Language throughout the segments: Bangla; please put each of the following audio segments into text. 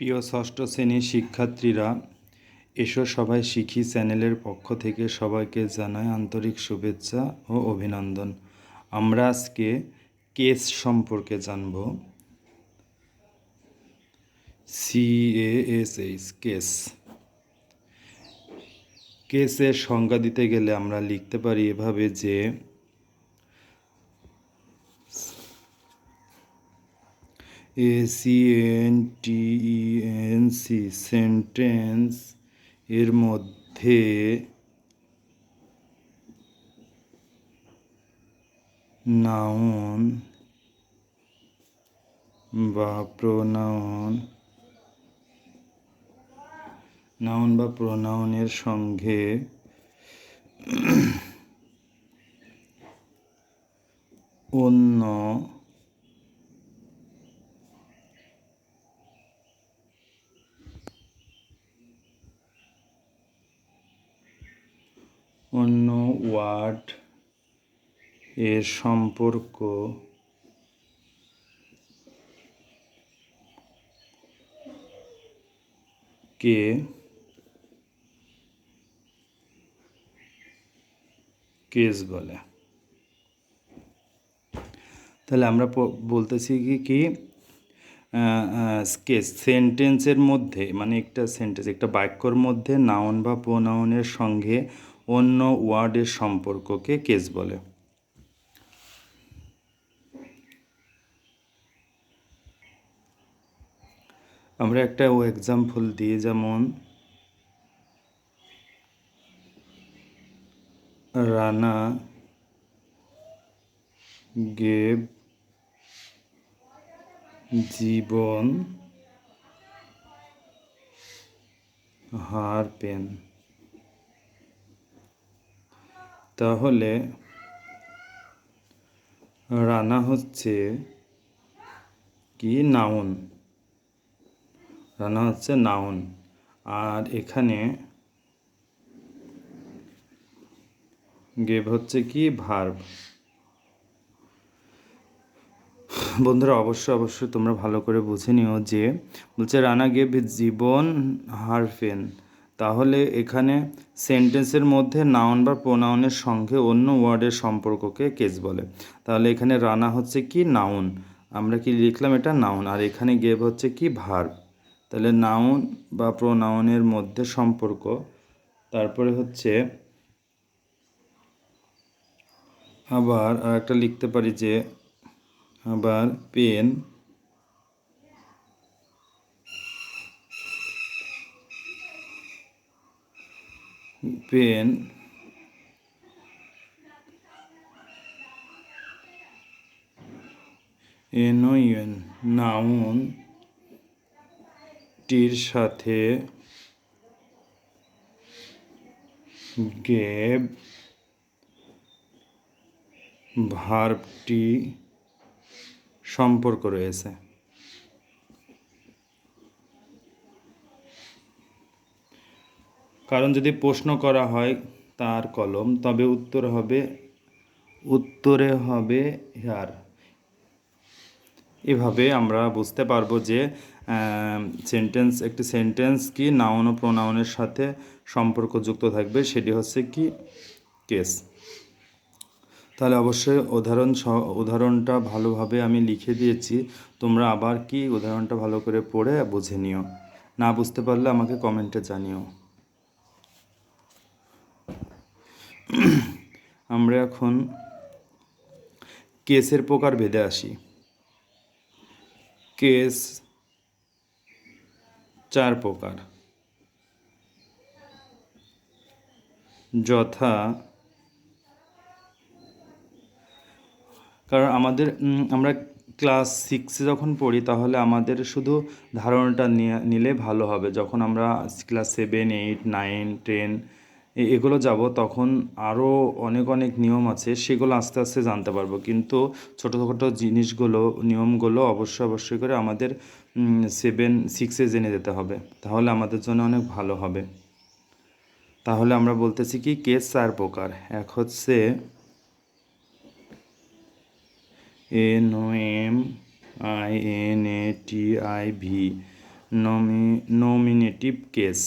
প্রিয় ষষ্ঠ শ্রেণির শিক্ষার্থীরা, এসো সবাই শিখি চ্যানেলের পক্ষ থেকে সবাইকে জানাই আন্তরিক শুভেচ্ছা ও অভিনন্দন। আমরা আজকে কেস সম্পর্কে জানব। C S H case. কেসের সংজ্ঞা দিতে গেলে আমরা লিখতে পারি এভাবে যে A C N T E N C sentence এর মধ্যে নাউন বা প্রোনাউন নাউন বা প্রোনাউনের সঙ্গে অন্য অন্য ওয়ার্ড এর সম্পর্ক কে? কেস বলে। তাহলে আমরা বলতেছি কি কি কেস, সেন্টেন্সের মধ্যে মানে একটা সেন্টেন্স একটা বাক্যর মধ্যে নাউন বা প্রোনাউনের সঙ্গে অন্য ওয়ার্ডের সম্পর্ককে কেস বলে। আমরা একটা ও এক্সাম্পল দিই যেমন, রানা, গেব জীবন, হার পেন। তাহলে রানা হচ্ছে কি? নাউন। রানা হচ্ছে নাউন। আর এখানে গেব হচ্ছে কি? ভার্ব। বন্ধুরা, অবশ্যই অবশ্যই তোমরা ভালো করে বুঝে নিও যে বলছে, রানা গেব জীবন হারফেন তাহলে এখানে সেন্টেন্সের মধ্যে নাউন বা প্রোনাউনের সঙ্গে অন্য ওয়ার্ডের সম্পর্ককে কেস বলে। তাহলে এখানে রানা হচ্ছে কি? নাউন। আমরা কি লিখলাম এটা? নাউন। আর এখানে গেভ হচ্ছে কি? ভার্ব। তাহলে নাউন বা প্রোনাউনের মধ্যে সম্পর্ক। তারপরে হচ্ছে আবার আর একটা লিখতে পারি যে আবার পেন পেন এনওইন নাউন টির সাথে গেব ভার্বটি সম্পর্ক রয়েছে। কারণ যদি প্রশ্ন করা হয় তার কলম, তবে উত্তর হবে, উত্তরে হবে হেয়ার। এভাবে আমরা বুঝতে পারব যে সেন্টেন্স একটি সেন্টেন্স কি নাউন ও প্রোনাউনের সাথে সম্পর্কযুক্ত থাকবে, সেটি হচ্ছে কি? কেস তাহলে অবশ্যই উদাহরণ উদাহরণটা ভালোভাবে আমি লিখে দিয়েছি। তোমরা আবার কি উদাহরণটা ভালো করে পড়ে বুঝে নিও। না বুঝতে পারলে আমাকে কমেন্টে জানিও। আমরা এখন কেসের প্রকার ভেদে আসি। কেস চার প্রকার। যথা কারণ আমাদের আমরা ক্লাস সিক্সে যখন পড়ি, তাহলে আমাদের শুধু ধারণাটা নিয়ে, নিলে ভালো হবে। যখন আমরা class seven eight nine ten এগুলো যাব, তখন আরও অনেক অনেক নিয়ম আছে, সেগুলো আস্তে আস্তে জানতে পারব। কিন্তু ছোটো ছোটো জিনিসগুলো, নিয়মগুলো অবশ্যই অবশ্যই করে আমাদের সেভেন সিক্সে জেনে যেতে হবে। তাহলে আমাদের জন্য অনেক ভালো হবে। তাহলে আমরা বলতেছি কি কেস চার প্রকার। এক হচ্ছে N O M I N A T I V Nomi nominative case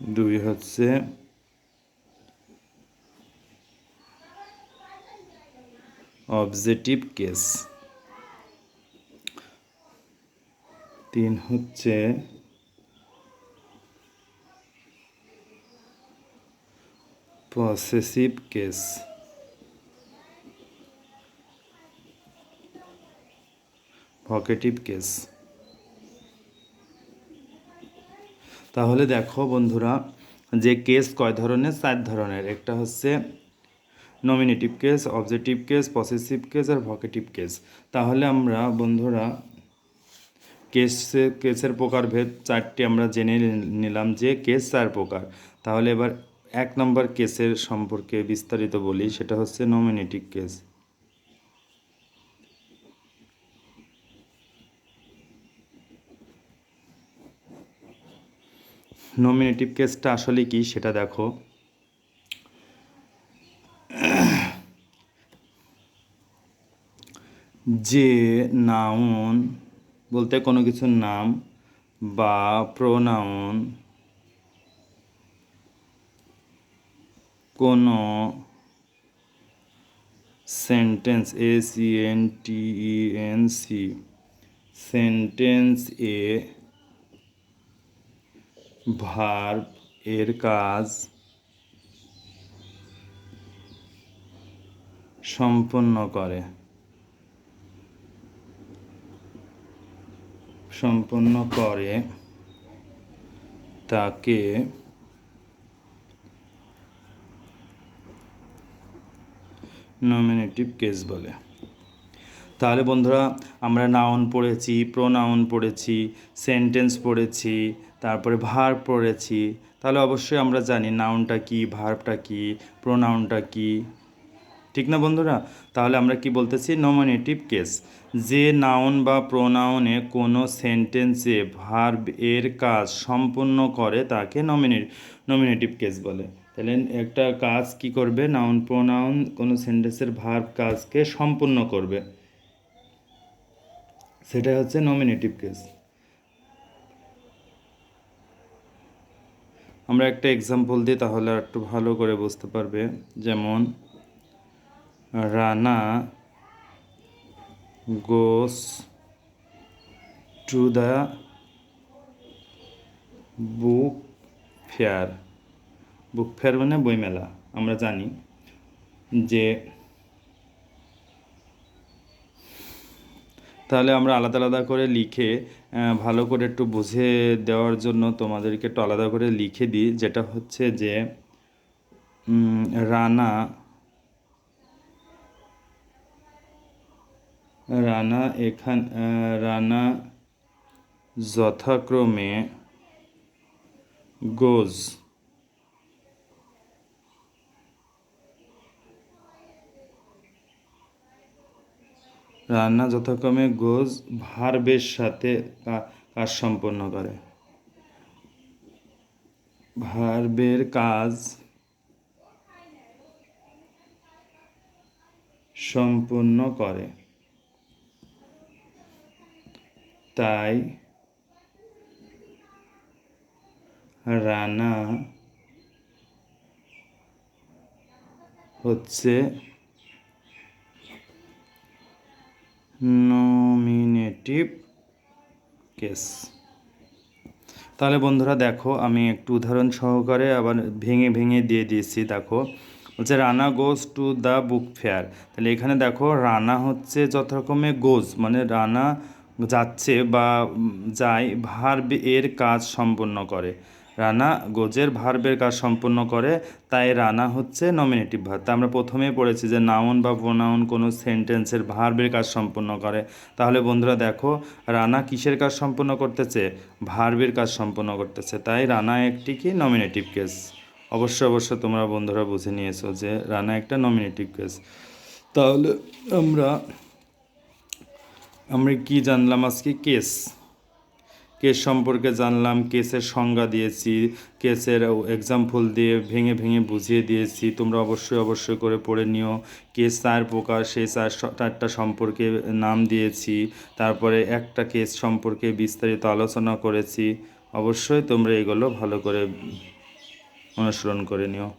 দুই হচ্ছে অবজেক্টিভ কেস তিন হচ্ছে পসেসিভ কেস ভকেটিভ কেস তাহলে দেখো বন্ধুরা, যে কেস কয় ধরনের? চার ধরনের। একটা হচ্ছে nominative case objective case possessive case আর ভকেটিভ কেস তাহলে আমরা বন্ধুরা কেসে কেসের প্রকারভেদ চারটি আমরা জেনে নিলাম যে কেস চার প্রকার। তাহলে এবার এক নম্বর কেসের সম্পর্কে বিস্তারিত বলি, সেটা হচ্ছে নমিনেটিভ কেস নমিনেটিভ কেসটা আসলে কি সেটা দেখো। যে নাউন বলতে কোনো কিছুর নাম বা প্রোনাউন কোনো sentence A C N T E N C sentence A verb এর কাজ সম্পন্ন করে। সম্পন্ন করে তাকে নমিনেটিভ কেস বলে। তাহলে বন্ধুরা, আমরা নাউন পড়েছি প্রোনাউন পড়েছি সেন্টেন্স পড়েছি, তারপরে ভার্ব পড়েছি। তাহলে অবশ্যই আমরা জানি নাউনটা কি ভার্বটা কি প্রোনাউনটা কি। ঠিক না বন্ধুরা? তাহলে আমরা কি বলতেছি? নমিনেটিভ কেস যে নাউন বা প্রোনাউনে কোনো সেন্টেন্সে ভার্ব এর কাজ সম্পূর্ণ করে, তাকে নমিনেট নমিনেটিভ কেস বলে। তাহলে একটা কাজ কি করবে? নাউন প্রোনাউন কোনো সেন্টেন্সের ভার্ব কাজকে সম্পূর্ণ করবে। সেটা হচ্ছে নমিনেটিভ কেস আমরা একটা এক্সাম্পল দিই তাহলে একটু ভালো করে বুঝতে পারবে। যেমন, Rana goes to the book fair. Book fair মানে বইমেলা, আমরা জানি যে তাহলে আমরা আলাদা আলাদা করে লিখে ভালো করে একটু বুঝে দেওয়ার জন্য তোমাদেরকে একটু আলাদা করে লিখে দিই, যেটা হচ্ছে যে রানা রানা এখান রানা যথাক্রমে গোজ। রান্না যথাক্রমে গোজ ভার্বের সাথে কাজ সম্পন্ন করে। ভার্বের কাজ সম্পূর্ণ করে। তাই রানা হচ্ছে নমিনেটিভ কেস তাহলে বন্ধুরা দেখো, আমি একটু উদাহরণ সহকারে আবার ভেঙে ভেঙে দিয়ে দিয়েছি, দেখো। হচ্ছে Rana goes to the book fair তাহলে এখানে দেখো, রানা হচ্ছে যথাক্রমে গোজ মানে রানা যাচ্ছে বা যায় ভার্ব এর কাজ সম্পন্ন করে। রানা গোজের ভার্বের কাজ সম্পন্ন করে, তাই রানা হচ্ছে নমিনেটিভ ভার্ব তা আমরা প্রথমেই পড়েছি যে নাউন বা প্রোনাউন কোনো সেন্টেন্সের ভার্বের কাজ সম্পন্ন করে। তাহলে বন্ধুরা দেখো, রানা কিসের কাজ সম্পন্ন করতেছে? ভার্বের কাজ সম্পন্ন করতেছে। তাই রানা একটি কি? নমিনেটিভ কেস অবশ্যই অবশ্যই তোমরা বন্ধুরা বুঝে নিয়েছো যে রানা একটা নমিনেটিভ কেস তাহলে আমরা আমরা কি জানলাম আজকে? কেস কেস সম্পর্কে জানলাম, কেসের সংজ্ঞা দিয়েছি, কেসের এক্সাম্পল দিয়ে ভেঙে ভেঙে বুঝিয়ে দিয়েছি। তোমরা অবশ্যই অবশ্যই করে পড়ে নিও। কেস চার প্রকার, সেই চার চারটা সম্পর্কে নাম দিয়েছি। তারপরে একটা কেস সম্পর্কে বিস্তারিত আলোচনা করেছি। অবশ্যই তোমরা এগুলো ভালো করে অনুসরণ করে নিও।